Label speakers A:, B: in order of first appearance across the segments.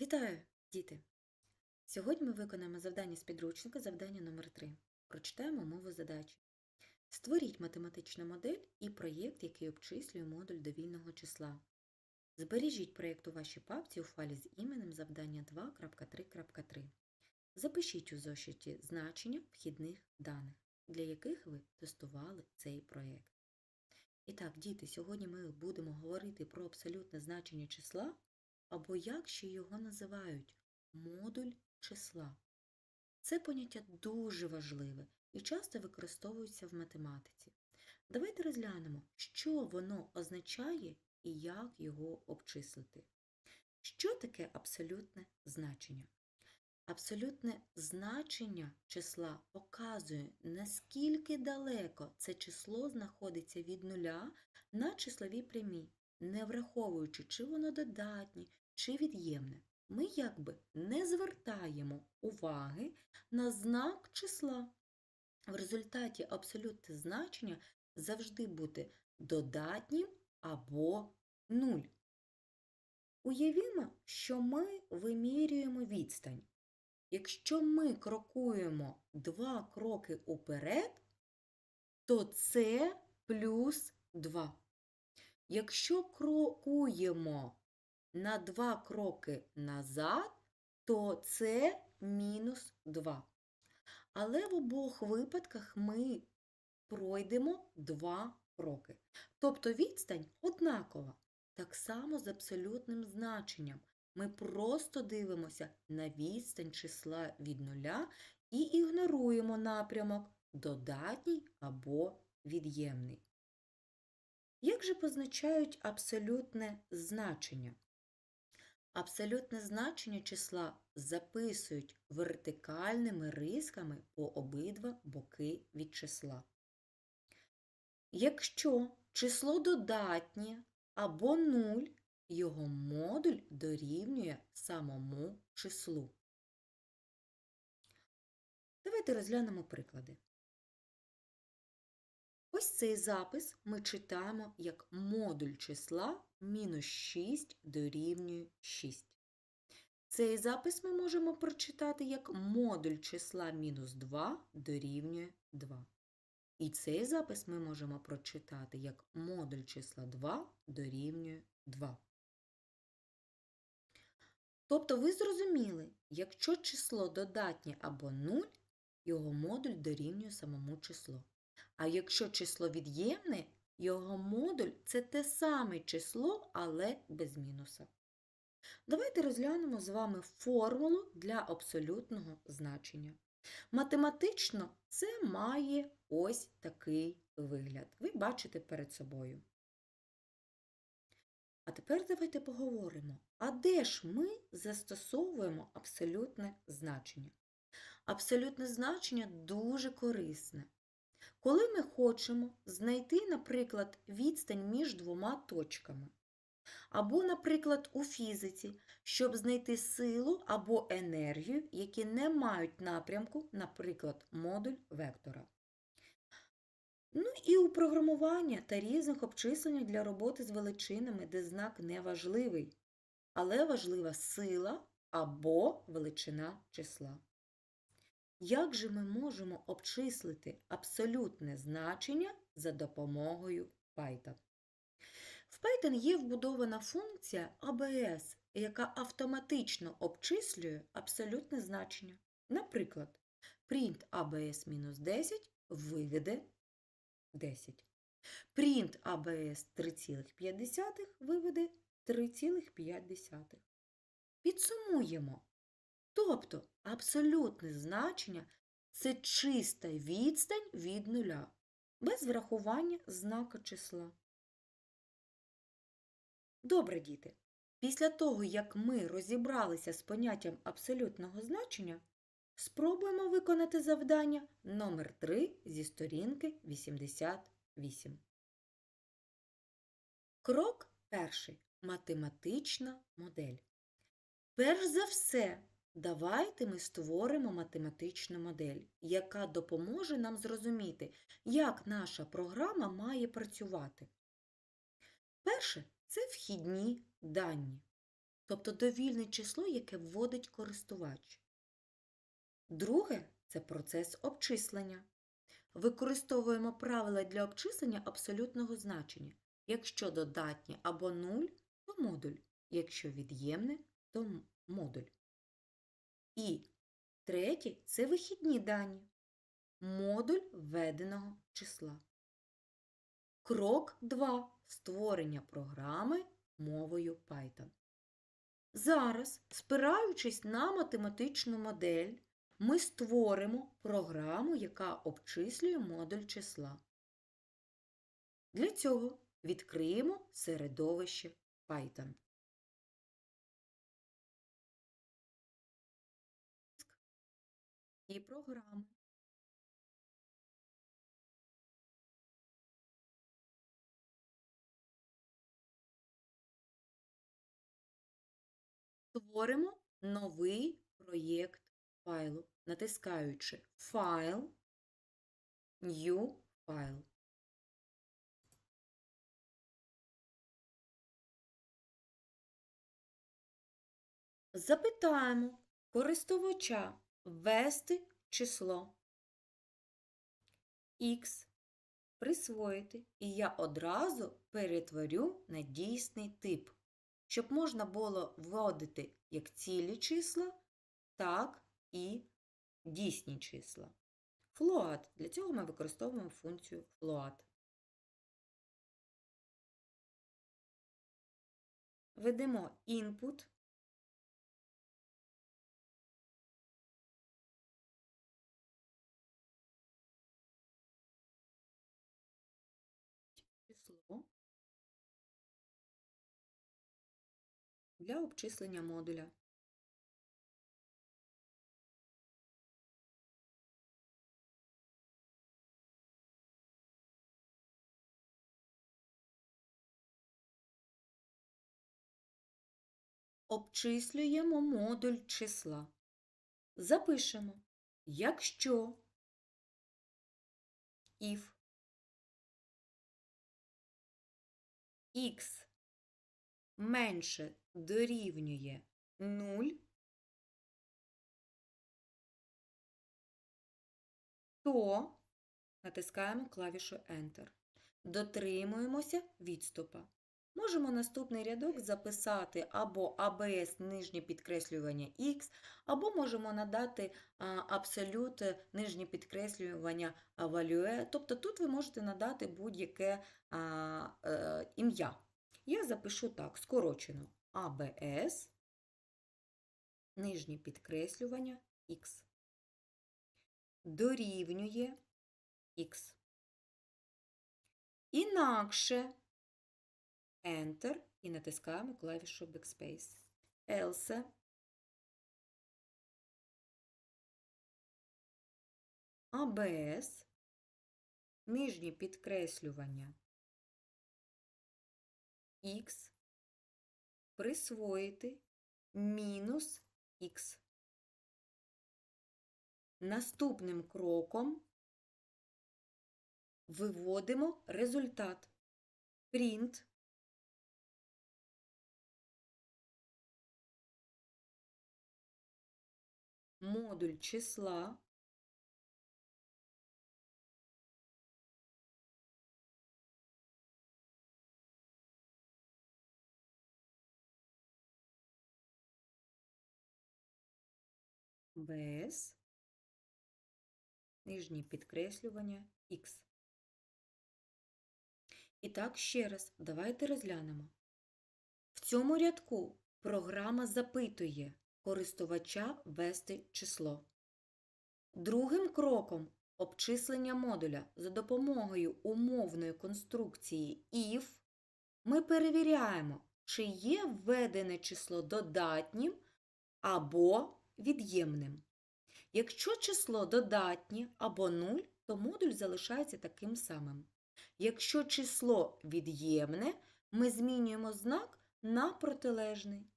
A: Вітаю, діти! Сьогодні ми виконаємо завдання з підручника, завдання номер 3 Прочитаємо мову задачі. Створіть математичну модель і проєкт, який обчислює модуль довільного числа. Збережіть проєкт у вашій папці у файлі з іменем завдання 2.3.3. Запишіть у зошиті значення вхідних даних, для яких ви тестували цей проєкт. І так, діти, сьогодні ми будемо говорити про абсолютне значення числа або як ще його називають модуль числа. Це поняття дуже важливе і часто використовується в математиці. Давайте розглянемо, що воно означає і як його обчислити. Що таке абсолютне значення? Абсолютне значення числа показує, наскільки далеко це число знаходиться від нуля на числовій прямій, не враховуючи, чи воно додатнє, чи від'ємне. Ми якби не звертаємо уваги на знак числа. В результаті абсолютне значення завжди буде додатнім або нуль. Уявімо, що ми вимірюємо відстань. Якщо ми крокуємо два кроки уперед, то це плюс 2. Якщо крокуємо на два кроки назад, то це мінус 2. Але в обох випадках ми пройдемо два кроки. Тобто відстань однакова. Так само з абсолютним значенням. Ми просто дивимося на відстань числа від нуля і ігноруємо напрямок додатній або від'ємний. Як же позначають абсолютне значення? Абсолютне значення числа записують вертикальними рисками по обидва боки від числа. Якщо число додатнє або 0, його модуль дорівнює самому числу. Давайте розглянемо приклади. Ось цей запис ми читаємо як модуль числа мінус 6 дорівнює 6. Цей запис ми можемо прочитати як модуль числа мінус 2 дорівнює 2. І цей запис ми можемо прочитати як модуль числа 2 дорівнює 2. Тобто ви зрозуміли, якщо число додатнє або 0, його модуль дорівнює самому числу. А якщо число від'ємне, його модуль це те саме число, але без мінуса. Давайте розглянемо з вами формулу для абсолютного значення. Математично це має ось такий вигляд. Ви бачите перед собою. А тепер давайте поговоримо, а де ж ми застосовуємо абсолютне значення? Абсолютне значення дуже корисне. Коли ми хочемо знайти, наприклад, відстань між двома точками, або, наприклад, у фізиці, щоб знайти силу або енергію, які не мають напрямку, наприклад, модуль вектора. Ну і у програмування та різних обчисленнях для роботи з величинами, де знак не важливий, але важлива сила або величина числа. Як же ми можемо обчислити абсолютне значення за допомогою Python? В Python є вбудована функція ABS, яка автоматично обчислює абсолютне значення. Наприклад, print ABS-10 виведе 10. Print ABS 3,5 виведе 3,5. Підсумуємо. Тобто абсолютне значення це чиста відстань від нуля, без врахування знака числа. Добре, діти. Після того, як ми розібралися з поняттям абсолютного значення, спробуємо виконати завдання номер 3 зі сторінки 88. Крок перший. Математична модель. Перш за все, давайте ми створимо математичну модель, яка допоможе нам зрозуміти, як наша програма має працювати. Перше це вхідні дані. тобто довільне число, яке вводить користувач. Друге це процес обчислення. Використовуємо правила для обчислення абсолютного значення. Якщо додатнє або 0, то модуль, якщо від'ємне, то модуль. І третє це вихідні дані. Модуль введеного числа. Крок 2. Створення програми мовою Python. Зараз, спираючись на математичну модель, ми створимо програму, яка обчислює модуль числа. Для цього відкриємо середовище Python. І програми. Створимо новий проєкт файлу, натискаючи Файл, New File. Запитаємо користувача ввести число x, присвоїти, і я одразу перетворю на дійсний тип, щоб можна було вводити як цілі числа, так і дійсні числа. Float. Для цього ми використовуємо функцію float. Ведемо input. Для обчислення модуля. Обчислюємо модуль числа. Запишемо, якщо if x менше дорівнює 0, то натискаємо клавішу Enter. Дотримуємося відступа. Можемо наступний рядок записати або ABS нижнє підкреслювання X, або можемо надати абсолют е, нижнє підкреслювання value. Тобто тут ви можете надати будь-яке е, ім'я. Я запишу так, скорочено ABS, нижнє підкреслювання X. Дорівнює X. Інакше Enter і натискаємо клавішу Backspace. Else ABS, нижнє підкреслювання X, присвоїти мінус X. Наступним кроком виводимо результат. Print модуль числа без нижнє підкреслювання X. І так, ще раз, давайте розглянемо. В цьому рядку програма запитує користувача ввести число. Другим кроком обчислення модуля за допомогою умовної конструкції if ми перевіряємо, чи є введене число додатнім або від'ємним. Якщо число додатнє або 0, то модуль залишається таким самим. Якщо число від'ємне, ми змінюємо знак на протилежний.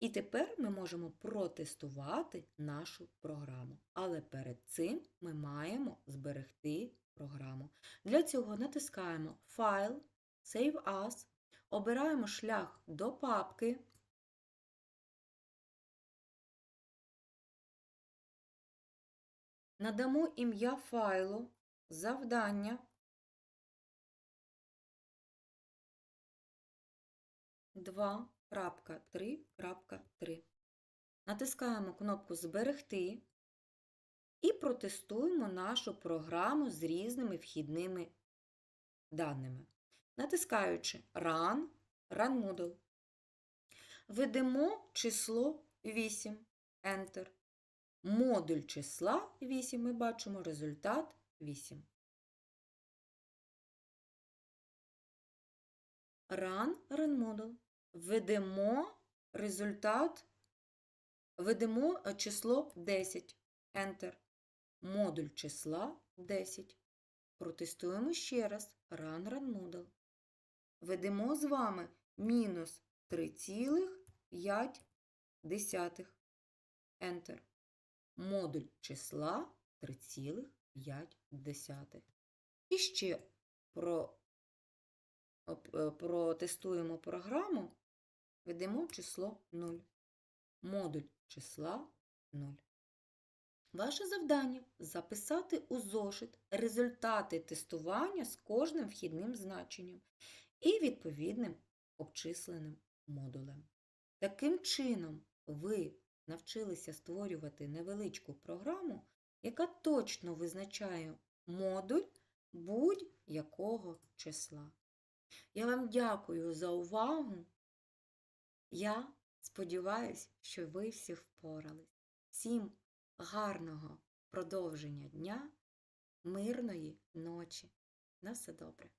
A: І тепер ми можемо протестувати нашу програму. Але перед цим ми маємо зберегти програму. Для цього натискаємо Файл, Save As, обираємо шлях до папки надамо ім'я файлу завдання. Два крапка три крапка три. Натискаємо кнопку Зберегти і протестуємо нашу програму з різними вхідними даними. Натискаючи Run, Run Model. Введемо число 8. Enter. Модуль числа 8. Ми бачимо результат 8. Run, Run Model. Введемо результат. Введемо е, число 10. Enter. Модуль числа 10. Протестуємо ще раз. Run, Run Model. Ведемо з вами мінус 3,5. Enter. Модуль числа 3,5. І ще про, е, протестуємо програму. Ведемо число 0. Модуль числа 0. Ваше завдання записати у зошит результати тестування з кожним вхідним значенням і відповідним обчисленим модулем. Таким чином, ви навчилися створювати невеличку програму, яка точно визначає модуль будь-якого числа. Я вам дякую за увагу. Я сподіваюся, що ви всі впорались. Всім гарного продовження дня, мирної ночі. На все добре.